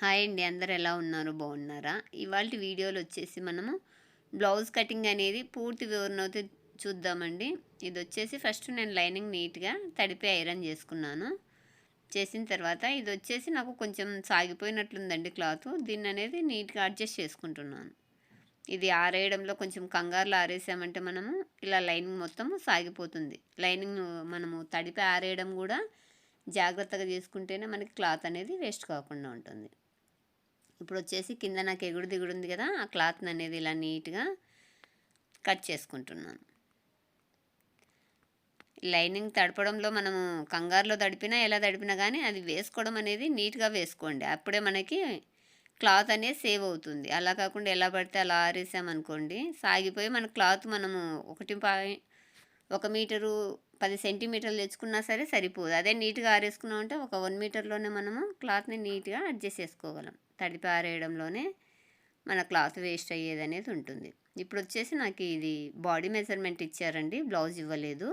Hi అండి అందరు ఎలా ఉన్నారు? బాగున్నారా? ఇవాళ వీడియోలో వచ్చేసి మనము బ్లౌజ్ కటింగ్ అనేది పూర్తి వివరణతో చూద్దామండి. ఇది వచ్చేసి ఫస్ట్ నేను లైనింగ్ నీట్గా తడిపి ఐరన్ చేసుకున్నాను. చేసిన తర్వాత ఇది వచ్చేసి నాకు కొంచెం సాగిపోయినట్లుందండి క్లాత్. దీన్ని అనేది నీట్గా అడ్జస్ట్ చేసుకుంటున్నాను. ఇది ఆరేయడంలో కొంచెం కంగారులో ఆరేసామంటే మనము ఇలా లైనింగ్ మొత్తం సాగిపోతుంది. లైనింగ్ మనము తడిపి ఆరేయడం కూడా జాగ్రత్తగా చేసుకుంటేనే మనకి క్లాత్ అనేది వేస్ట్ కాకుండా ఉంటుంది. ఇప్పుడు వచ్చేసి కింద నాకు ఎగుడు దిగుడు ఉంది కదా ఆ క్లాత్ అనేది ఇలా నీట్గా కట్ చేసుకుంటున్నాను. లైనింగ్ తడపడంలో మనము కంగారులో తడిపినా ఎలా తడిపినా కానీ అది వేసుకోవడం అనేది నీట్గా వేసుకోండి. అప్పుడే మనకి క్లాత్ అనేది సేవ్ అవుతుంది. అలా కాకుండా ఎలా పడితే అలా ఆరేసామనుకోండి సాగిపోయి మన క్లాత్ మనము ఒకటి పాయి ఒక మీటరు పది సెంటీమీటర్లు తెచ్చుకున్నా సరే సరిపోదు. అదే నీట్గా ఆరేసుకున్నామంటే ఒక వన్ మీటర్లోనే మనము క్లాత్ని నీట్గా అడ్జస్ట్ చేసుకోగలం. తడిపారేయడంలోనే మన క్లాత్ వేస్ట్ అయ్యేది అనేది ఉంటుంది. ఇప్పుడు వచ్చేసి నాకు ఇది బాడీ మెజర్మెంట్ ఇచ్చారండి బ్లౌజ్ ఇవ్వలేదు.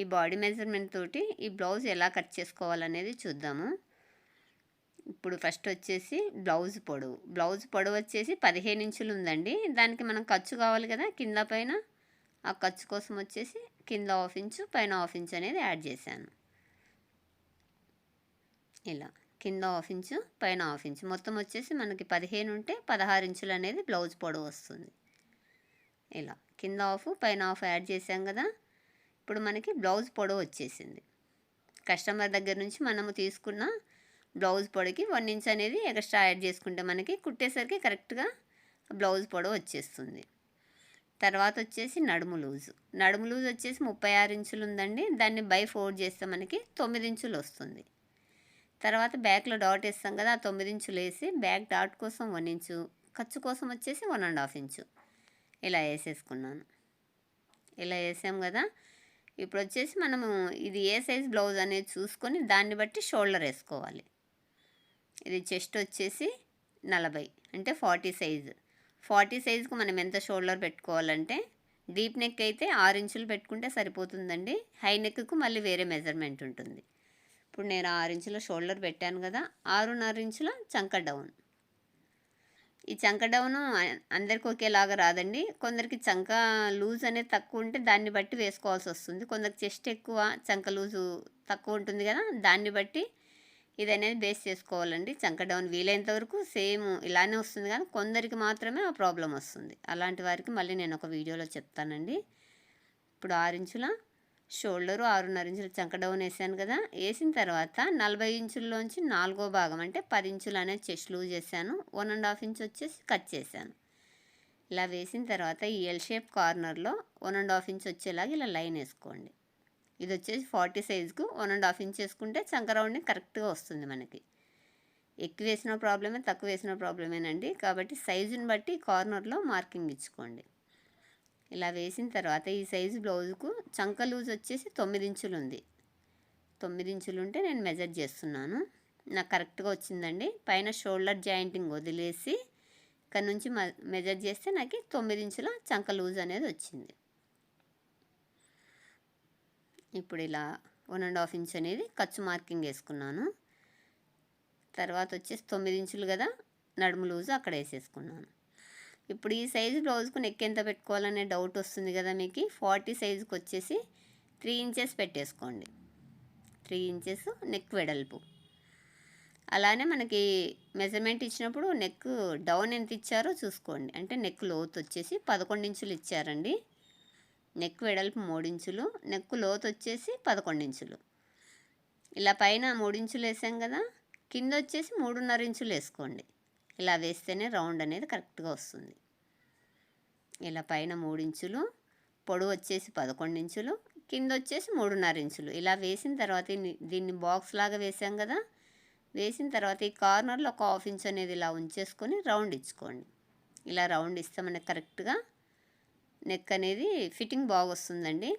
ఈ బాడీ మెజర్మెంట్ తోటి ఈ బ్లౌజ్ ఎలా కట్ చేసుకోవాలనేది చూద్దాము. ఇప్పుడు ఫస్ట్ వచ్చేసి బ్లౌజ్ పొడవు. బ్లౌజ్ పొడవు వచ్చేసి పదిహేను ఇంచులు ఉందండి. దానికి మనం ఖర్చు కావాలి కదా కింద పైన? ఆ ఖర్చు కోసం వచ్చేసి కింద హాఫ్ ఇంచు పైన హాఫ్ ఇంచు అనేది యాడ్ చేశాను. ఇలా. కింద హాఫ్ ఇంచు పైన హాఫ్ ఇంచు. మొత్తం వచ్చేసి మనకి పదిహేను ఉంటే పదహారు ఇంచులు అనేది బ్లౌజ్ పొడవు వస్తుంది. ఇలా కింద హాఫ్ పైన హాఫ్ యాడ్ చేసాం కదా. ఇప్పుడు మనకి బ్లౌజ్ పొడవు వచ్చేసింది. కస్టమర్ దగ్గర నుంచి మనము తీసుకున్న బ్లౌజ్ పొడవుకి వన్ ఇంచ్ అనేది ఎక్స్ట్రా యాడ్ చేసుకుంటే మనకి కుట్టేసరికి కరెక్ట్గా బ్లౌజ్ పొడవు వచ్చేస్తుంది. తర్వాత వచ్చేసి నడుము లూజు. నడుము లూజ్ వచ్చేసి ముప్పై ఆరు ఇంచులు ఉందండి. దాన్ని బై ఫోర్ చేస్తే మనకి తొమ్మిది ఇంచులు వస్తుంది. తర్వాత బ్యాక్లో డాట్ వేస్తాం కదా ఆ తొమ్మిది ఇంచులు వేసి బ్యాక్ డాట్ కోసం వన్ ఇంచు ఖర్చు కోసం వచ్చేసి వన్ అండ్ హాఫ్ ఇంచు. ఇలా వేసేసుకున్నాను. ఇలా వేసాం కదా ఇప్పుడు వచ్చేసి మనము ఇది ఏ సైజ్ బ్లౌజ్ అనేది చూసుకొని దాన్ని బట్టి షోల్డర్ వేసుకోవాలి. ఇది చెస్ట్ వచ్చేసి నలభై అంటే ఫార్టీ సైజు. ఫార్టీ సైజుకు మనం ఎంత షోల్డర్ పెట్టుకోవాలంటే డీప్ నెక్ అయితే ఆరు ఇంచులు పెట్టుకుంటే సరిపోతుందండి. హై నెక్కు మళ్ళీ వేరే మెజర్మెంట్ ఉంటుంది. ఇప్పుడు నేను ఆరు ఇంచుల షోల్డర్ పెట్టాను కదా ఆరున్నర ఇంచుల చంక డౌన్. ఈ చంక డౌన్ అందరికి ఒకేలాగా రాదండి. కొందరికి చంక లూజ్ అనేది తక్కువ ఉంటే దాన్ని బట్టి వేసుకోవాల్సి వస్తుంది. కొందరికి చెస్ట్ ఎక్కువ చంక లూజు తక్కువ ఉంటుంది కదా దాన్ని బట్టి ఇది అనేది బేస్ చేసుకోవాలండి. చంక డౌన్ వీలైనంత వరకు సేమ్ ఇలానే వస్తుంది కానీ కొందరికి మాత్రమే ఆ ప్రాబ్లం వస్తుంది. అలాంటి వారికి మళ్ళీ నేను ఒక వీడియోలో చెప్తానండి. ఇప్పుడు ఆరు ఇంచుల షోల్డరు ఆరున్నర ఇంచుల చంక డౌన్ వేసాను కదా. వేసిన తర్వాత నలభై ఇంచుల్లోంచి నాలుగో భాగం అంటే పది ఇంచులు అనేది చెస్ట్ లూజ్ చేశాను. వన్ అండ్ హాఫ్ ఇంచ్ వచ్చేసి కట్ చేశాను. ఇలా వేసిన తర్వాత ఈ ఎల్ షేప్ కార్నర్లో వన్ అండ్ హాఫ్ ఇంచ్ వచ్చేలాగా ఇలా లైన్ వేసుకోండి. ఇది వచ్చేసి ఫార్టీ సైజ్కు వన్ అండ్ హాఫ్ ఇంచ్ వేసుకుంటే చంక రౌండింగ్ కరెక్ట్గా వస్తుంది మనకి. ఎక్కువ వేసిన ప్రాబ్లమే తక్కువ వేసిన ప్రాబ్లమేనండి. కాబట్టి సైజుని బట్టి కార్నర్లో మార్కింగ్ ఇచ్చుకోండి. ఇలా వేసిన తర్వాత ఈ సైజు బ్లౌజుకు చంక లూజ్ వచ్చేసి తొమ్మిది ఇంచులు ఉంది తొమ్మిది ఇంచులు ఉంటే నేను మెజర్ చేస్తున్నాను. నాకు కరెక్ట్గా వచ్చిందండి. పైన షోల్డర్ జాయింటింగ్ వదిలేసి ఇక్కడ నుంచి మెజర్ చేస్తే నాకు తొమ్మిది ఇంచుల చంక లూజ్ అనేది వచ్చింది. ఇప్పుడు ఇలా వన్ అండ్ హాఫ్ ఇంచ్ అనేది ఖర్చు మార్కింగ్ వేసుకున్నాను. తర్వాత వచ్చేసి తొమ్మిది ఇంచులు కదా నడుము లూజు అక్కడ వేసేసుకున్నాను. ఇప్పుడు ఈ సైజు బ్లౌజ్కు నెక్ ఎంత పెట్టుకోవాలనే డౌట్ వస్తుంది కదా మీకు? ఫార్టీ సైజుకి వచ్చేసి త్రీ ఇంచెస్ పెట్టేసుకోండి. త్రీ ఇంచెస్ నెక్ వెడల్పు. అలానే మనకి మెజర్మెంట్ ఇచ్చినప్పుడు నెక్ డౌన్ ఎంత ఇచ్చారో చూసుకోండి. అంటే నెక్ లోతు వచ్చేసి పదకొండు ఇంచులు ఇచ్చారండి. నెక్ వెడల్పు మూడించులు నెక్ లోతు వచ్చేసి పదకొండు ఇంచులు. ఇలా పైన మూడించులు వేసాం కదా? కింద వచ్చేసి మూడున్నర ఇంచులు వేసుకోండి. ఇలా వేస్తేనే రౌండ్ అనేది కరెక్ట్గా వస్తుంది. ఇలా పైన మూడించులు పొడవు వచ్చేసి పదకొండు ఇంచులు కింద వచ్చేసి మూడున్నర ఇంచులు. ఇలా వేసిన తర్వాత దీన్ని బాక్స్ లాగా వేసాం కదా వేసిన తర్వాత ఈ కార్నర్లో ఒక హాఫ్ ఇంచ్ అనేది ఇలా ఉంచేసుకొని రౌండ్ ఇచ్చుకోండి. ఇలా రౌండ్ ఇస్తే మనకి కరెక్ట్గా నెక్ అనేది ఫిట్టింగ్ బాగా వస్తుందండి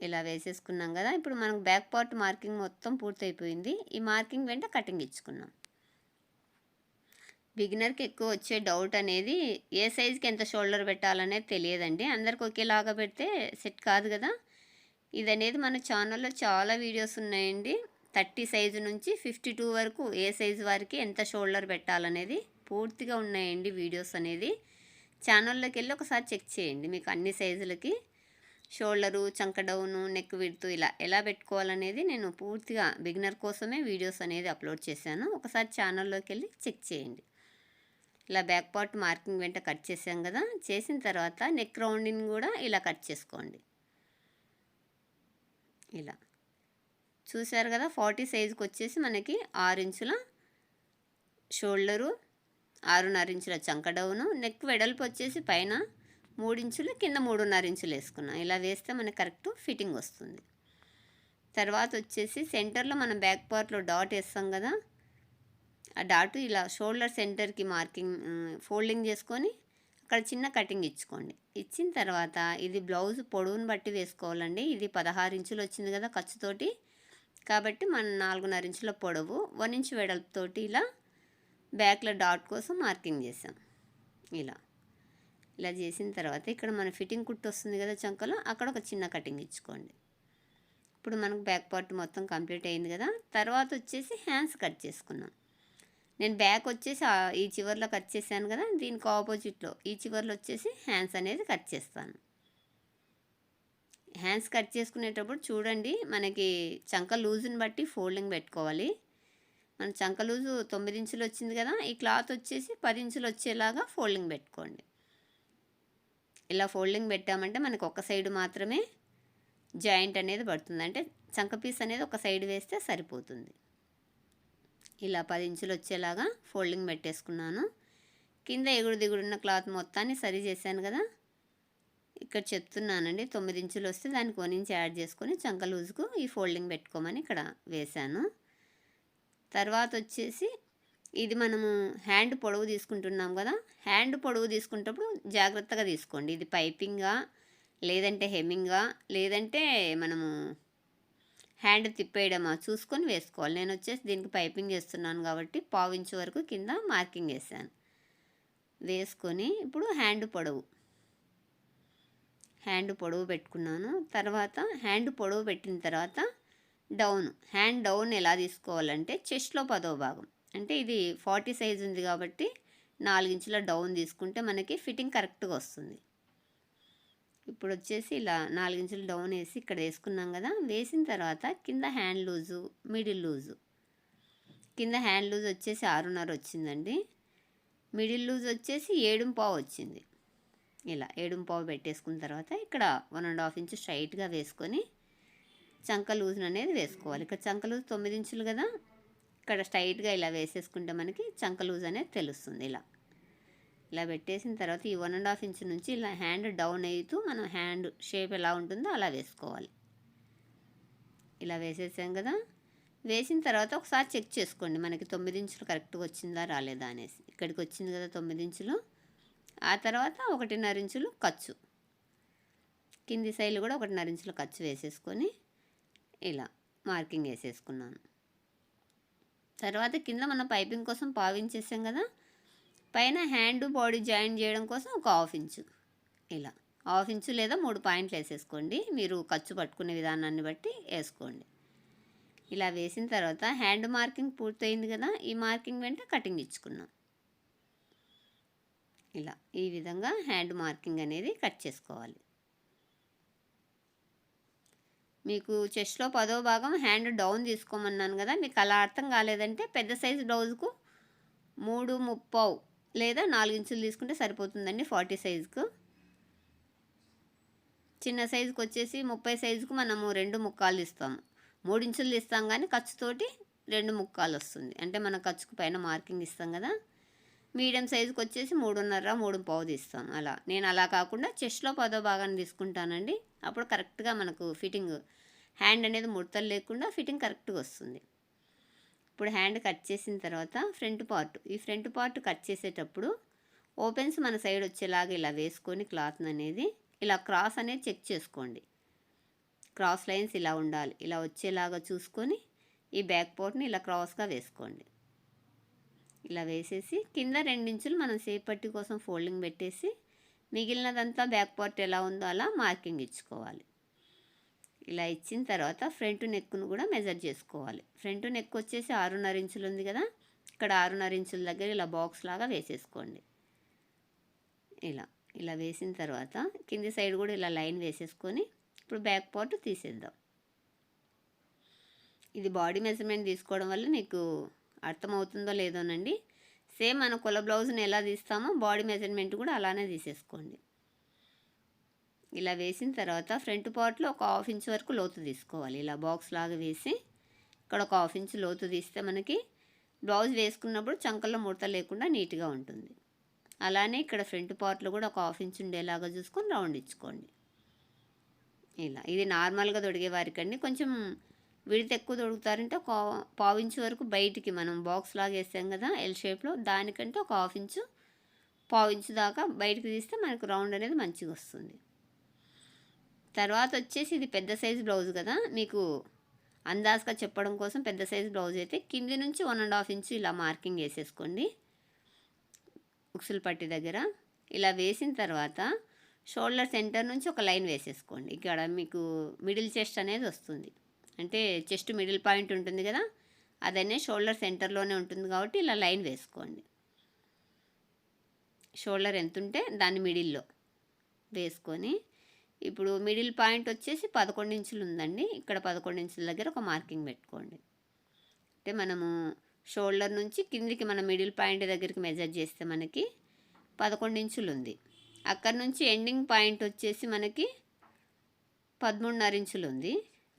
ఇలా వేసేసుకున్నాం కదా ఇప్పుడు మనకు బ్యాక్ పార్ట్ మార్కింగ్ మొత్తం పూర్తయిపోయింది. ఈ మార్కింగ్ వెంట కటింగ్ ఇచ్చుకున్నాం. బిగినర్కి ఎక్కువ వచ్చే డౌట్ అనేది ఏ సైజుకి ఎంత షోల్డర్ పెట్టాలనేది తెలియదండి. అందరికి ఒకేలాగా పెడితే సెట్ కాదు కదా. ఇది అనేది మన ఛానల్లో చాలా వీడియోస్ ఉన్నాయండి. థర్టీ సైజు నుంచి ఫిఫ్టీ టూ వరకు ఏ సైజు వారికి ఎంత షోల్డర్ పెట్టాలనేది పూర్తిగా ఉన్నాయండి వీడియోస్ అనేది. ఛానల్లోకి వెళ్ళి ఒకసారి చెక్ చేయండి మీకు అన్ని సైజులకి. షోల్డరు చంక డౌను నెక్ విడుతూ ఇలా ఎలా పెట్టుకోవాలనేది నేను పూర్తిగా బిగినర్ కోసమే వీడియోస్ అనేది అప్లోడ్ చేశాను. ఒకసారి ఛానల్లోకి వెళ్ళి చెక్ చేయండి. ఇలా బ్యాక్ పార్ట్ మార్కింగ్ వెంట కట్ చేసాం కదా చేసిన తర్వాత నెక్ రౌండింగ్ కూడా ఇలా కట్ చేసుకోండి. ఇలా. చూసారు కదా ఫార్టీ సైజుకి వచ్చేసి మనకి ఆరు ఇంచుల షోల్డరు ఆరున్నర ఇంచుల చంక డౌను నెక్ వెడల్పు వచ్చేసి పైన మూడించులు కింద మూడున్నర ఇంచులు వేసుకున్నాం. ఇలా వేస్తే మనకి కరెక్ట్ ఫిట్టింగ్ వస్తుంది. తర్వాత వచ్చేసి సెంటర్లో మనం బ్యాక్ పార్ట్లో డాట్ వేస్తాం కదా ఆ డాట్ ఇలా షోల్డర్ సెంటర్కి మార్కింగ్ ఫోల్డింగ్ చేసుకొని అక్కడ చిన్న కటింగ్ ఇచ్చుకోండి. ఇచ్చిన తర్వాత ఇది బ్లౌజ్ పొడవును బట్టి వేసుకోవాలండి. ఇది పదహారు ఇంచులు వచ్చింది కదా ఖర్చుతోటి. కాబట్టి మనం నాలుగున్నర ఇంచుల పొడవు వన్ ఇంచు వెడల్పుతోటి ఇలా బ్యాక్లో డాట్ కోసం మార్కింగ్ చేసాం ఇలా. ఇలా చేసిన తర్వాత ఇక్కడ మన ఫిట్టింగ్ కుట్టు వస్తుంది కదా చంకలో అక్కడ ఒక చిన్న కటింగ్ ఇచ్చుకోండి. ఇప్పుడు మనకు బ్యాక్ పార్ట్ మొత్తం కంప్లీట్ అయింది కదా. తర్వాత వచ్చేసి హ్యాండ్స్ కట్ చేసుకున్నాం. నేను బ్యాక్ వచ్చేసి ఈ చివర్లో కట్ చేశాను కదా దీనికి ఆపోజిట్లో ఈ చివర్లో వచ్చేసి హ్యాండ్స్ అనేది కట్ చేస్తాను. హ్యాండ్స్ కట్ చేసుకునేటప్పుడు చూడండి మనకి చంక లూజుని బట్టి ఫోల్డింగ్ పెట్టుకోవాలి. మన చంక లూజు తొమ్మిది ఇంచులు వచ్చింది కదా ఈ క్లాత్ వచ్చేసి పది ఇంచులు వచ్చేలాగా ఫోల్డింగ్ పెట్టుకోండి. ఇలా ఫోల్డింగ్ పెట్టామంటే మనకు ఒక సైడ్ మాత్రమే జాయింట్ అనేది పడుతుంది. అంటే చంక పీస్ అనేది ఒక సైడ్ వేస్తే సరిపోతుంది. ఇలా పది ఇంచులు వచ్చేలాగా ఫోల్డింగ్ పెట్టేసుకున్నాను. కింద ఎగుడు దిగుడున్న క్లాత్ మొత్తాన్ని సరి చేశాను కదా. ఇక్కడ చెప్తున్నానండి తొమ్మిది ఇంచులు వస్తే దానికి వన్ ఇంచ్ యాడ్ చేసుకొని చంక లూజుకు ఈ ఫోల్డింగ్ పెట్టుకోమని ఇక్కడ వేశాను. తర్వాత వచ్చేసి ఇది మనము హ్యాండ్ పొడవు తీసుకుంటున్నాం కదా. హ్యాండ్ పొడవు తీసుకుంటప్పుడు జాగ్రత్తగా తీసుకోండి. ఇది పైపింగా లేదంటే హెమ్మింగా లేదంటే మనము హ్యాండ్ తిప్పేయడమా? చూసుకొని వేసుకోవాలి. నేను వచ్చేసి దీనికి పైపింగ్ వేస్తున్నాను కాబట్టి పావు ఇంచు వరకు కింద మార్కింగ్ వేసాను. వేసుకొని ఇప్పుడు హ్యాండ్ పొడవు. హ్యాండ్ పొడవు పెట్టుకున్నాను. తర్వాత హ్యాండ్ పొడవు పెట్టిన తర్వాత డౌన్. హ్యాండ్ డౌన్ ఎలా తీసుకోవాలంటే చెస్ట్లో పదో భాగం. అంటే ఇది ఫార్టీ సైజ్ ఉంది కాబట్టి నాలుగించుల డౌన్ తీసుకుంటే మనకి ఫిట్టింగ్ కరెక్ట్గా వస్తుంది. ఇప్పుడు వచ్చేసి ఇలా నాలుగించులు డౌన్ వేసి ఇక్కడ వేసుకున్నాం కదా వేసిన తర్వాత కింద హ్యాండ్ లూజు మిడిల్ లూజు. కింద హ్యాండ్ లూజ్ వచ్చేసి ఆరున్నర వచ్చిందండి. మిడిల్ లూజ్ వచ్చేసి ఏడుంపావు వచ్చింది. ఇలా ఏడుంపావు పెట్టేసుకున్న తర్వాత ఇక్కడ వన్ అండ్ హాఫ్ ఇంచ్ స్ట్రైట్గా వేసుకొని చంక లూజ్ అనేది వేసుకోవాలి. ఇక్కడ చంక లూజ్ తొమ్మిది ఇంచులు కదా ఇక్కడ స్ట్రైట్గా ఇలా వేసేసుకుంటే మనకి చంక లూజ్ అనేది తెలుస్తుంది ఇలా. ఇలా పెట్టేసిన తర్వాత ఈ వన్ అండ్ హాఫ్ ఇంచ్ నుంచి ఇలా హ్యాండ్ డౌన్ అవుతూ మనం హ్యాండ్ షేప్ ఎలా ఉంటుందో అలా వేసుకోవాలి. ఇలా వేసేసాం కదా. వేసిన తర్వాత ఒకసారి చెక్ చేసుకోండి. మనకి తొమ్మిది ఇంచులు కరెక్ట్గా వచ్చిందా రాలేదా అనేసి. ఇక్కడికి వచ్చింది కదా తొమ్మిది ఇంచులు. ఆ తర్వాత ఒకటిన్నర ఇంచులు ఖర్చు. కింది సైడ్లు కూడా ఒకటిన్నర ఇంచులు ఖర్చు వేసేసుకొని ఇలా మార్కింగ్ వేసేసుకున్నాను. తర్వాత కింద మనం పైపింగ్ కోసం పావించేసాం కదా. పైన హ్యాండ్ బాడీ జాయిన్ చేయడం కోసం ఒక హాఫ్ ఇంచు. ఇలా. హాఫ్ ఇంచు లేదా మూడు పాయింట్లు వేసేసుకోండి. మీరు ఖర్చు పట్టుకునే విధానాన్ని బట్టి వేసుకోండి. ఇలా వేసిన తర్వాత హ్యాండ్ మార్కింగ్ పూర్తయింది కదా ఈ మార్కింగ్ వెంట కటింగ్ ఇచ్చుకున్నాం. ఇలా. ఈ విధంగా హ్యాండ్ మార్కింగ్ అనేది కట్ చేసుకోవాలి. మీకు చెస్ట్లో పదో భాగం హ్యాండ్ డౌన్ తీసుకోమన్నాను కదా మీకు అలా అర్థం కాలేదంటే పెద్ద సైజు బ్లౌజ్కు మూడు ముప్పావు లేదా నాలుగు ఇంచులు తీసుకుంటే సరిపోతుందండి ఫార్టీ సైజుకు. చిన్న సైజుకి వచ్చేసి ముప్పై సైజుకు మనము రెండు ముక్కాలు ఇస్తాము. మూడు ఇంచులు ఇస్తాం కానీ ఖర్చుతోటి రెండు ముక్కాలు వస్తుంది. అంటే మన ఖర్చుకు పైన మార్కింగ్ ఇస్తాం కదా. మీడియం సైజుకి వచ్చేసి మూడున్నర మూడు పావు తీస్తాం అలా. నేను అలా కాకుండా చెస్ట్లో పదో భాగాన్ని తీసుకుంటానండి. అప్పుడు కరెక్ట్గా మనకు ఫిట్టింగ్ హ్యాండ్ అనేది ముడతలు లేకుండా ఫిట్టింగ్ కరెక్ట్గా వస్తుంది. ఇప్పుడు హ్యాండ్ కట్ చేసిన తర్వాత ఫ్రంట్ పార్ట్ ఈ ఫ్రంట్ పార్ట్ కట్ చేసేటప్పుడు ఓపెన్స్ మన సైడ్ వచ్చేలాగా ఇలా వేసుకొని క్లాత్ అనేది ఇలా క్రాస్ అనేది చెక్ చేసుకోండి. క్రాస్ లైన్స్ ఇలా ఉండాలి. ఇలా వచ్చేలాగా చూసుకొని ఈ బ్యాక్ పార్ట్ని ఇలా క్రాస్గా వేసుకోండి. ఇలా వేసేసి కింద రెండించులు మనం సేపట్టి కోసం ఫోల్డింగ్ పెట్టేసి మిగిలినదంతా బ్యాక్ పార్ట్ ఎలా ఉందో అలా మార్కింగ్ ఇచ్చుకోవాలి. ఇలా ఇచ్చిన తర్వాత ఫ్రంట్ నెక్ను కూడా మెజర్ చేసుకోవాలి. ఫ్రంట్ నెక్ వచ్చేసి ఆరున్నర ఇంచులు ఉంది కదా? ఇక్కడ ఆరున్నర ఇంచుల దగ్గర ఇలా బాక్స్ లాగా వేసేసుకోండి. ఇలా ఇలా వేసిన తర్వాత కింది సైడ్ కూడా ఇలా లైన్ వేసేసుకొని ఇప్పుడు బ్యాక్ పార్ట్ తీసేద్దాం. ఇది బాడీ మెజర్మెంట్ తీసుకోవడం వల్ల నీకు అర్థమవుతుందో లేదోనండి. సేమ్ మన కుల బ్లౌజ్ని ఎలా తీస్తామో బాడీ మెజర్మెంట్ కూడా అలానే తీసేసుకోండి. ఇలా వేసిన తర్వాత ఫ్రంట్ పార్ట్లో ఒక హాఫ్ ఇంచ్ వరకు లోతు తీసుకోవాలి. ఇలా బాక్స్ లాగా వేసి ఇక్కడ ఒక హాఫ్ ఇంచ్ లోతు తీస్తే మనకి బ్లౌజ్ వేసుకున్నప్పుడు చంకల్లో ముడత లేకుండా నీట్గా ఉంటుంది. అలానే ఇక్కడ ఫ్రంట్ పార్ట్లో కూడా ఒక హాఫ్ ఇంచ్ ఉండేలాగా చూసుకొని రౌండ్ ఇచ్చుకోండి. ఇలా. ఇది నార్మల్గా తొడిగే వారికండి. కొంచెం విడత ఎక్కువ తొడుగుతారంటే ఒక పావు ఇంచు వరకు బయటికి మనం బాక్స్ లాగా వేసాం కదా ఎల్ షేప్లో దానికంటే ఒక హాఫ్ ఇంచు పావు ఇంచు దాకా బయటకు తీస్తే మనకు రౌండ్ అనేది మంచిగా వస్తుంది. తర్వాత వచ్చేసి ఇది పెద్ద సైజ్ బ్లౌజ్ కదా మీకు అందాజుగా చెప్పడం కోసం పెద్ద సైజ్ బ్లౌజ్ అయితే కింది నుంచి వన్ అండ్ హాఫ్ ఇంచు ఇలా మార్కింగ్ వేసేసుకోండి. ఉక్సులు పట్టి దగ్గర. ఇలా వేసిన తర్వాత షోల్డర్ సెంటర్ నుంచి ఒక లైన్ వేసేసుకోండి. ఇక్కడ మీకు మిడిల్ చెస్ట్ అనేది వస్తుంది. అంటే చెస్ట్ మిడిల్ పాయింట్ ఉంటుంది కదా అదనే షోల్డర్ సెంటర్లోనే ఉంటుంది కాబట్టి ఇలా లైన్ వేసుకోండి. షోల్డర్ ఎంత ఉంటే దాని మిడిల్లో వేసుకొని ఇప్పుడు మిడిల్ పాయింట్ వచ్చేసి పదకొండు ఇంచులు ఉందండి ఇక్కడ పదకొండు ఇంచుల దగ్గర ఒక మార్కింగ్ పెట్టుకోండి. అంటే మనము షోల్డర్ నుంచి కిందికి మన మిడిల్ పాయింట్ దగ్గరికి మెజర్ చేస్తే మనకి పదకొండు ఇంచులు ఉంది అక్కడ నుంచి ఎండింగ్ పాయింట్ వచ్చేసి మనకి పదమూడున్నర ఇంచులు ఉంది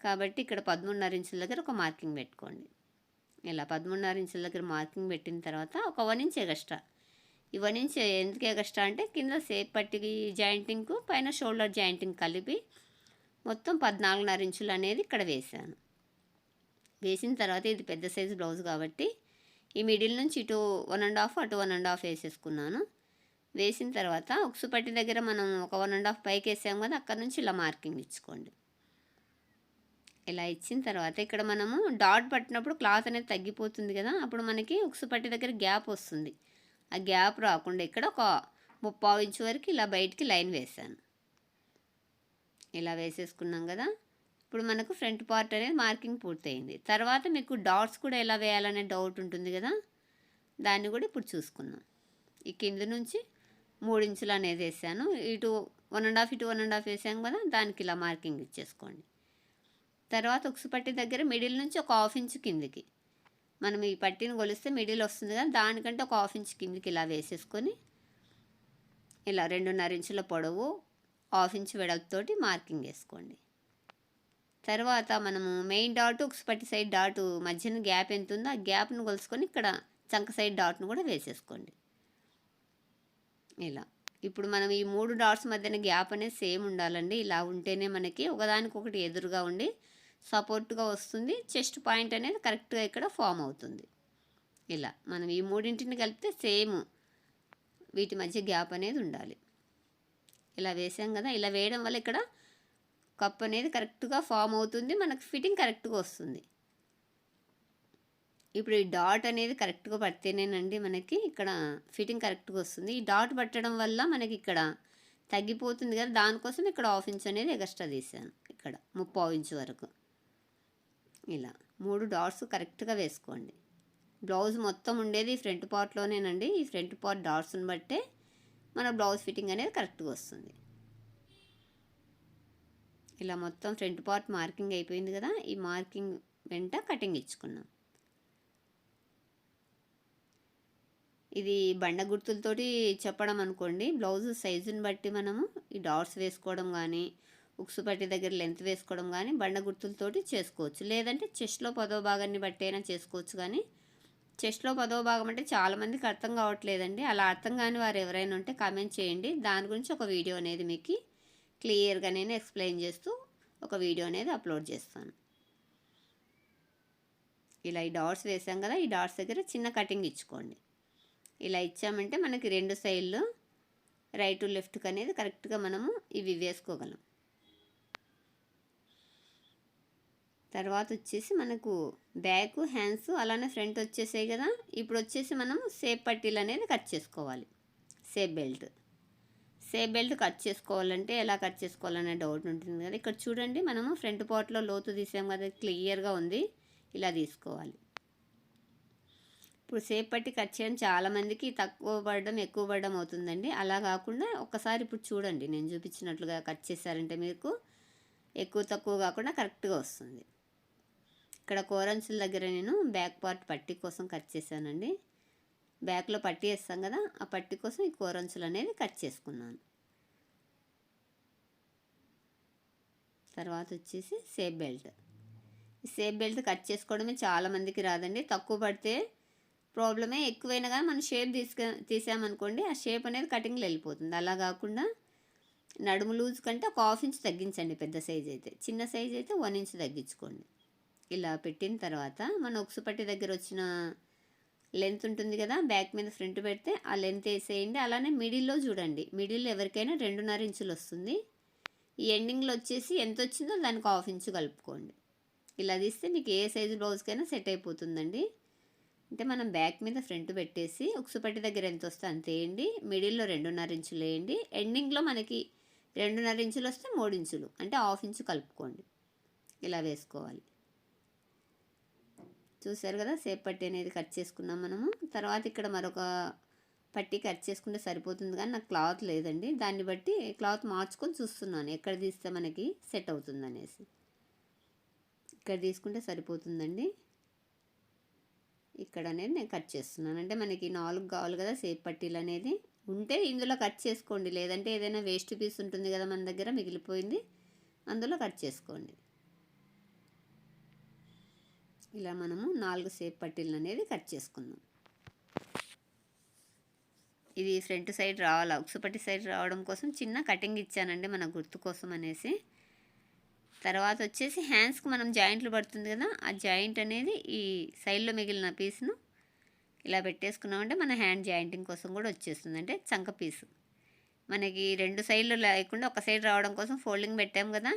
కాబట్టి ఇక్కడ పదమూడున్నర ఇంచుల దగ్గర ఒక మార్కింగ్ పెట్టుకోండి. ఇలా పదమూడున్నర ఇంచుల దగ్గర మార్కింగ్ పెట్టిన తర్వాత ఒక వన్ ఇంచ్ ఎగస్ట్రా ఇవన్నీ వన్ ఎందుకు ఎగస్ట్రా అంటే కింద సేప్ పట్టికి జాయింటింగ్కు పైన షోల్డర్ జాయింటింగ్ కలిపి మొత్తం పద్నాలుగున్నర ఇంచులు అనేది ఇక్కడ వేసాను వేసిన తర్వాత ఇది పెద్ద సైజు బ్లౌజ్ కాబట్టి ఈ మిడిల్ నుంచి ఇటు వన్ అండ్ హాఫ్ అటు వన్ అండ్ హాఫ్ వేసేసుకున్నాను. వేసిన తర్వాత ఉక్సు పట్టి దగ్గర మనం ఒక వన్ అండ్ హాఫ్ పైకి వేసాం కదా అక్కడ నుంచి ఇలా మార్కింగ్ ఇచ్చుకోండి. ఇలా ఇచ్చిన తర్వాత ఇక్కడ మనము డాట్ పట్టినప్పుడు క్లాత్ అనేది తగ్గిపోతుంది కదా అప్పుడు మనకి ఉక్సు పట్టి దగ్గర గ్యాప్ వస్తుంది. ఆ గ్యాప్ రాకుండా ఇక్కడ ఒక ముప్పావు ఇంచు వరకు ఇలా బయటికి లైన్ వేసాను ఇలా వేసేసుకున్నాం కదా. ఇప్పుడు మనకు ఫ్రంట్ పార్ట్ అనేది మార్కింగ్ పూర్తయింది. తర్వాత మీకు డాట్స్ కూడా ఎలా వేయాలనే డౌట్ ఉంటుంది కదా. దాన్ని కూడా ఇప్పుడు చూసుకుందాం. ఈ కింద నుంచి మూడు ఇంచులు అనేది వేసాను. ఇటు వన్ అండ్ హాఫ్ ఇటు వన్ అండ్ హాఫ్ వేసాం కదా. దానికి ఇలా మార్కింగ్ ఇచ్చేసుకోండి. తర్వాత ఉక్సుపట్టి దగ్గర మిడిల్ నుంచి ఒక హాఫ్ ఇంచు కిందికి. మనం ఈ పట్టిని కొలిస్తే మిడిల్ వస్తుంది కానీ దానికంటే ఒక హాఫ్ ఇంచ్ కిందికి ఇలా వేసేసుకొని ఇలా రెండున్నర ఇంచుల పొడవు హాఫ్ ఇంచ్ వెడల్పుతోటి మార్కింగ్ వేసుకోండి. తర్వాత మనము మెయిన్ డాట్ పట్టి సైడ్ డాట్ మధ్యన గ్యాప్ ఎంత ఉందో ఆ గ్యాప్ను కొలుసుకొని ఇక్కడ చంక సైడ్ డాట్ను కూడా వేసేసుకోండి. ఇలా. ఇప్పుడు మనం ఈ మూడు డాట్స్ మధ్యన గ్యాప్ అనేది సేమ్ ఉండాలండి. ఇలా ఉంటేనే మనకి ఒకదానికొకటి ఎదురుగా ఉండి సపోర్ట్గా వస్తుంది. చెస్ట్ పాయింట్ అనేది కరెక్ట్గా ఇక్కడ ఫామ్ అవుతుంది. ఇలా మనం ఈ మూడింటిని కలిపితే సేమ్ వీటి మధ్య గ్యాప్ అనేది ఉండాలి. ఇలా వేసాం కదా ఇలా వేయడం వల్ల ఇక్కడ కప్ అనేది కరెక్ట్గా ఫామ్ అవుతుంది. మనకు ఫిట్టింగ్ కరెక్ట్గా వస్తుంది. ఇప్పుడు ఈ డాట్ అనేది కరెక్ట్గా పడితేనేనండి మనకి ఇక్కడ ఫిట్టింగ్ కరెక్ట్గా వస్తుంది. ఈ డాట్ పట్టడం వల్ల మనకి ఇక్కడ తగ్గిపోతుంది కదా దానికోసం ఇక్కడ హాఫ్ ఇంచ్ అనేది ఎక్స్ట్రా తీసాను. ఇక్కడ ముప్పావు ఇంచ్ వరకు. ఇలా మూడు డాట్స్ కరెక్ట్గా వేసుకోండి. బ్లౌజ్ మొత్తం ఉండేది ఫ్రంట్ పార్ట్లోనేనండి. ఈ ఫ్రంట్ పార్ట్ డాట్స్ని బట్టే మన బ్లౌజ్ ఫిట్టింగ్ అనేది కరెక్ట్గా వస్తుంది. ఇలా మొత్తం ఫ్రంట్ పార్ట్ మార్కింగ్ అయిపోయింది కదా ఈ మార్కింగ్ వెంట కటింగ్ ఇచ్చుకున్నాం. ఇది బండ గుర్తులతోటి చెప్పడం అనుకోండి బ్లౌజ్ సైజుని బట్టి మనము ఈ డాట్స్ వేసుకోవడం కానీ ఉక్సు పట్టి దగ్గర లెంత్ వేసుకోవడం కానీ బండ గుర్తులతోటి చేసుకోవచ్చు. లేదంటే చెస్ట్లో పదో భాగాన్ని బట్టి అయినా చేసుకోవచ్చు కానీ చెస్ట్లో పదో భాగం అంటే చాలామందికి అర్థం కావట్లేదండి. అలా అర్థం కాని వారు ఎవరైనా ఉంటే కామెంట్ చేయండి. దాని గురించి ఒక వీడియో అనేది మీకు క్లియర్గా నేను ఎక్స్ప్లెయిన్ చేస్తూ ఒక వీడియో అనేది అప్లోడ్ చేస్తాను. ఇలా ఈ డాట్స్ వేసాం కదా ఈ డాట్స్ దగ్గర చిన్న కటింగ్ ఇచ్చుకోండి. ఇలా ఇచ్చామంటే మనకి రెండు సైడ్లు రైట్ లెఫ్ట్కి అనేది కరెక్ట్గా మనము ఇవి వేసుకోగలం. తర్వాత వచ్చేసి మనకు బ్యాక్ హ్యాండ్స్ అలానే ఫ్రంట్ వచ్చేసాయి కదా. ఇప్పుడు వచ్చేసి మనం సేప్ పట్టీలు అనేది కట్ చేసుకోవాలి. Safe belt. Safe belt cut చేసుకోవాలంటే ఎలా కట్ చేసుకోవాలనే డౌట్ ఉంటుంది కదా. ఇక్కడ చూడండి మనము ఫ్రంట్ పార్ట్లో లోతు తీసాం కదా క్లియర్గా ఉంది. ఇలా తీసుకోవాలి. ఇప్పుడు సేఫ్ పట్టి కట్ చేయడం చాలామందికి తక్కువ పడడం ఎక్కువ పడడం అవుతుందండి. అలా కాకుండా ఒక్కసారి ఇప్పుడు చూడండి నేను చూపించినట్లుగా కట్ చేశారంటే మీకు ఎక్కువ తక్కువ కాకుండా కరెక్ట్గా వస్తుంది. ఇక్కడ కోరంచుల దగ్గర నేను బ్యాక్ పార్ట్ పట్టి కోసం కట్ చేశానండి. బ్యాక్లో పట్టి వేస్తాం కదా ఆ పట్టి కోసం ఈ కోరంచులు అనేవి కట్ చేసుకున్నాను. తర్వాత వచ్చేసి సేఫ్ బెల్ట్. ఈ సేఫ్ బెల్ట్ కట్ చేసుకోవడమే చాలామందికి రాదండి. తక్కువ పడితే ప్రాబ్లమే. ఎక్కువైనా కానీ మనం షేప్ తీసుక తీసామనుకోండి ఆ షేప్ అనేది కటింగ్లో వెళ్ళిపోతుంది. అలా కాకుండా నడుము లూజ్ కంటే ఒక హాఫ్ ఇంచ్ తగ్గించండి పెద్ద సైజ్ అయితే. చిన్న సైజ్ అయితే వన్ ఇంచ్ తగ్గించుకోండి. ఇలా పెట్టిన తర్వాత మన ఉక్సు పట్టి దగ్గర వచ్చిన లెంత్ ఉంటుంది కదా బ్యాక్ మీద ఫ్రంట్ పెడితే ఆ లెంత్ వేసేయండి. అలానే మిడిల్లో చూడండి. మిడిల్లో ఎవరికైనా రెండున్నర ఇంచులు వస్తుంది. ఈ ఎండింగ్లో వచ్చేసి ఎంత వచ్చిందో దానికి హాఫ్ ఇంచు కలుపుకోండి. ఇలా తీస్తే మీకు ఏ సైజు బ్లౌజ్కైనా సెట్ అయిపోతుందండి. అంటే మనం బ్యాక్ మీద ఫ్రంట్ పెట్టేసి ఉక్సుపట్టి దగ్గర ఎంత వస్తే అంత వేయండి. మిడిల్లో రెండున్నర ఇంచులు వేయండి. ఎండింగ్లో మనకి రెండున్నర ఇంచులు వస్తే మూడు ఇంచులు అంటే హాఫ్ ఇంచు కలుపుకోండి. ఇలా వేసుకోవాలి. చూసారు కదా సేప్ పట్టి అనేది కట్ చేసుకున్నాం మనము. తర్వాత ఇక్కడ మరొక పట్టి కట్ చేసుకుంటే సరిపోతుంది కానీ నాకు క్లాత్ లేదండి. దాన్ని బట్టి క్లాత్ మార్చుకొని చూస్తున్నాను. ఎక్కడ తీస్తే మనకి సెట్ అవుతుంది అనేసి. ఇక్కడ తీసుకుంటే సరిపోతుందండి. ఇక్కడ అనేది నేను కట్ చేస్తున్నాను. అంటే మనకి నాలుగు కావాలి కదా సేప్ పట్టీలు అనేది. ఉంటే ఇందులో కట్ చేసుకోండి. లేదంటే ఏదైనా వేస్ట్ పీస్ ఉంటుంది కదా మన దగ్గర మిగిలిపోయింది. అందులో కట్ చేసుకోండి. ఇలా మనము నాలుగు సేప్ పట్టీలు అనేది కట్ చేసుకుందాం. ఇది ఫ్రంట్ సైడ్ రావాలి? ఉక్సుపట్టి సైడ్ రావడం కోసం చిన్న కటింగ్ ఇచ్చానండి మన గుర్తు కోసం అనేసి. తర్వాత వచ్చేసి హ్యాండ్స్కి మనం జాయింట్లు పడుతుంది కదా ఆ జాయింట్ అనేది ఈ సైడ్లో మిగిలిన పీస్ను ఇలా పెట్టేసుకున్నామంటే మన హ్యాండ్ జాయింటింగ్ కోసం కూడా వచ్చేస్తుంది. అంటే చంక పీసు. మనకి రెండు సైడ్లు లేకుండా ఒక సైడ్ రావడం కోసం ఫోల్డింగ్ పెట్టాం కదా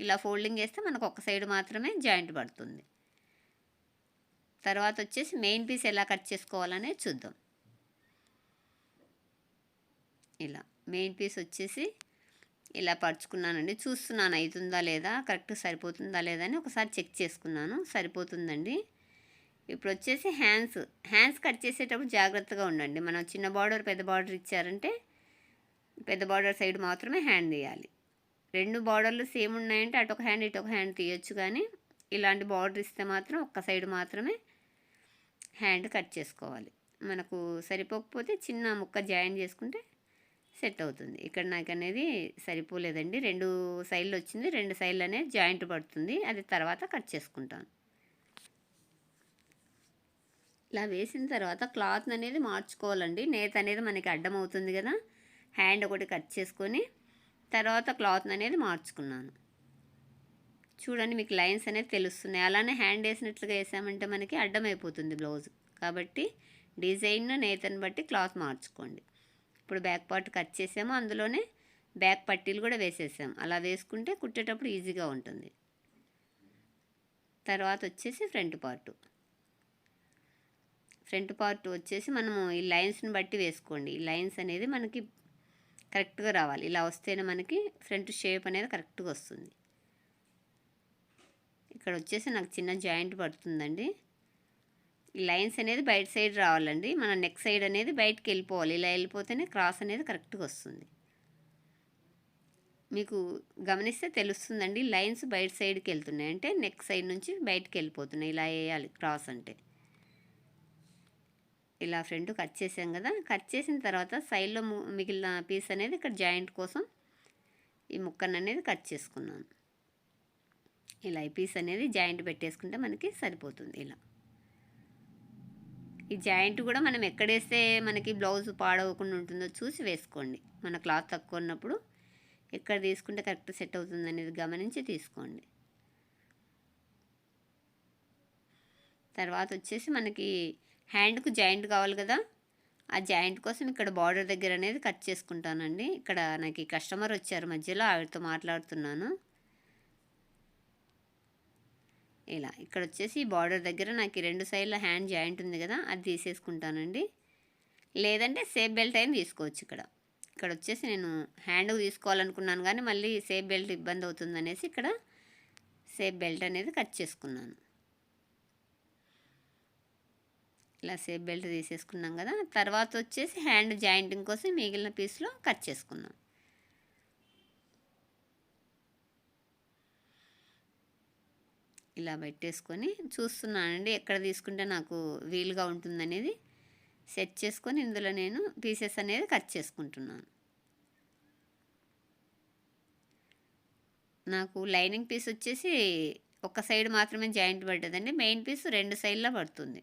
ఇలా ఫోల్డింగ్ చేస్తే మనకు ఒక సైడ్ మాత్రమే జాయింట్ పడుతుంది. తర్వాత వచ్చేసి మెయిన్ పీస్ ఎలా కట్ చేసుకోవాలనేది చూద్దాం. ఇలా మెయిన్ పీస్ వచ్చేసి ఇలా పరుచుకున్నానండి. చూస్తున్నాను అవుతుందా లేదా కరెక్ట్ సరిపోతుందా లేదా అని ఒకసారి చెక్ చేసుకున్నాను. సరిపోతుందండి. ఇప్పుడు వచ్చేసి హ్యాండ్స్ హ్యాండ్స్ కట్ చేసేటప్పుడు జాగ్రత్తగా ఉండండి. మనం చిన్న బార్డర్ పెద్ద బార్డర్ ఇచ్చారంటే పెద్ద బార్డర్ సైడ్ మాత్రమే హ్యాండ్ తీయాలి. రెండు బార్డర్లు సేమ్ ఉన్నాయంటే అటు ఒక హ్యాండ్ ఇటు ఒక హ్యాండ్ తీయొచ్చు కానీ ఇలాంటి బార్డర్ ఇస్తే మాత్రం ఒక్క సైడ్ మాత్రమే హ్యాండ్ కట్ చేసుకోవాలి. మనకు సరిపోకపోతే చిన్న ముక్క జాయిన్ చేసుకుంటే సెట్ అవుతుంది. ఇక్కడ నాకు అనేది సరిపోలేదండి. రెండు సైడ్లు వచ్చింది. రెండు సైడ్లు అనేది జాయింట్ పడుతుంది. అది తర్వాత కట్ చేసుకుంటాను. ఇలా వేసిన తర్వాత క్లాత్ అనేది మార్చుకోవాలండి. నేత అనేది మనకి అడ్డం అవుతుంది కదా. హ్యాండ్ ఒకటి కట్ చేసుకొని తర్వాత క్లాత్ అనేది మార్చుకున్నాను. చూడండి మీకు లైన్స్ అనేది తెలుస్తున్నాయి. అలానే హ్యాండ్ వేసినట్లుగా వేసామంటే మనకి అడ్డమైపోతుంది బ్లౌజ్. కాబట్టి డిజైన్ నేతను బట్టి క్లాత్ మార్చుకోండి. ఇప్పుడు బ్యాక్ పార్ట్ కట్ చేసాము. అందులోనే బ్యాక్ పట్టీలు కూడా వేసేసాం అలా వేసుకుంటే కుట్టేటప్పుడు ఈజీగా ఉంటుంది. తర్వాత వచ్చేసి ఫ్రంట్ పార్ట్. ఫ్రంట్ పార్ట్ వచ్చేసి మనము ఈ లైన్స్ని బట్టి వేసుకోండి. ఈ లైన్స్ అనేది మనకి కరెక్ట్గా రావాలి. ఇలా వస్తేనే మనకి ఫ్రంట్ షేప్ అనేది కరెక్ట్గా వస్తుంది. ఇక్కడ వచ్చేసి నాకు చిన్న జాయింట్ పడుతుందండి. లైన్స్ అనేది బయట సైడ్ రావాలండి. మన నెక్ సైడ్ అనేది బయటకు వెళ్ళిపోవాలి ఇలా వెళ్ళిపోతేనే క్రాస్ అనేది కరెక్ట్గా వస్తుంది. మీకు గమనిస్తే తెలుస్తుందండి లైన్స్ బయట సైడ్కి వెళ్తున్నాయి అంటే నెక్ సైడ్ నుంచి బయటకు వెళ్ళిపోతున్నాయి ఇలా వేయాలి క్రాస్ అంటే. ఇలా ఫ్రంట్ కట్ చేసాం కదా కట్ చేసిన తర్వాత సైడ్లో మిగిలిన పీస్ అనేది ఇక్కడ జాయింట్ కోసం ఈ ముక్కను అనేది కట్ చేసుకున్నాను. ఇలా ఈ పీస్ అనేది జాయింట్ పెట్టేసుకుంటే మనకి సరిపోతుంది ఇలా. ఈ జాయింట్ కూడా మనం ఎక్కడేస్తే మనకి బ్లౌజ్ పాడవకుండా ఉంటుందో చూసి వేసుకోండి. మన క్లాత్ తక్కువ ఉన్నప్పుడు ఎక్కడ తీసుకుంటే కరెక్ట్ సెట్ అవుతుంది అనేది గమనించి తీసుకోండి. తర్వాత వచ్చేసి మనకి హ్యాండ్కు జాయింట్ కావాలి కదా. ఆ జాయింట్ కోసం ఇక్కడ బార్డర్ దగ్గర అనేది కట్ చేసుకుంటానండి. ఇక్కడ నాకు కస్టమర్ వచ్చారు మధ్యలో ఆవిడతో మాట్లాడుతున్నాను. ఇలా ఇక్కడ వచ్చేసి బార్డర్ దగ్గర నాకు రెండు సైడ్ల హ్యాండ్ జాయింట్ ఉంది కదా అది తీసేసుకుంటానండి. లేదంటే సేఫ్ బెల్ట్ అయినా తీసుకోవచ్చు ఇక్కడ. ఇక్కడ వచ్చేసి నేను హ్యాండ్ తీసుకోవాలనుకున్నాను కానీ మళ్ళీ సేఫ్ బెల్ట్ ఇబ్బంది అవుతుంది అనేసి ఇక్కడ సేఫ్ బెల్ట్ అనేది కట్ చేసుకున్నాను. ఇలా సేఫ్ బెల్ట్ తీసేసుకున్నాం కదా తర్వాత వచ్చేసి హ్యాండ్ జాయింటింగ్ కోసం మిగిలిన పీస్లో కట్ చేసుకున్నాం. ఇలా పెట్టేసుకొని చూస్తున్నానండి. ఎక్కడ తీసుకుంటే నాకు వీలుగా ఉంటుందనేది సెట్ చేసుకొని ఇందులో నేను పీసెస్ అనేది కట్ చేసుకుంటున్నాను. నాకు లైనింగ్ పీస్ వచ్చేసి ఒక సైడ్ మాత్రమే జాయింట్ పడ్డదండి. మెయిన్ పీస్ రెండు సైడ్లో పడుతుంది.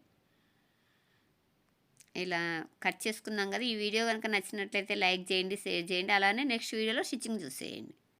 ఇలా కట్ చేసుకుందాం కదా ఈ వీడియో కనుక నచ్చినట్లయితే లైక్ చేయండి షేర్ చేయండి. అలానే నెక్స్ట్ వీడియోలో స్టిచ్చింగ్ చూసేయండి.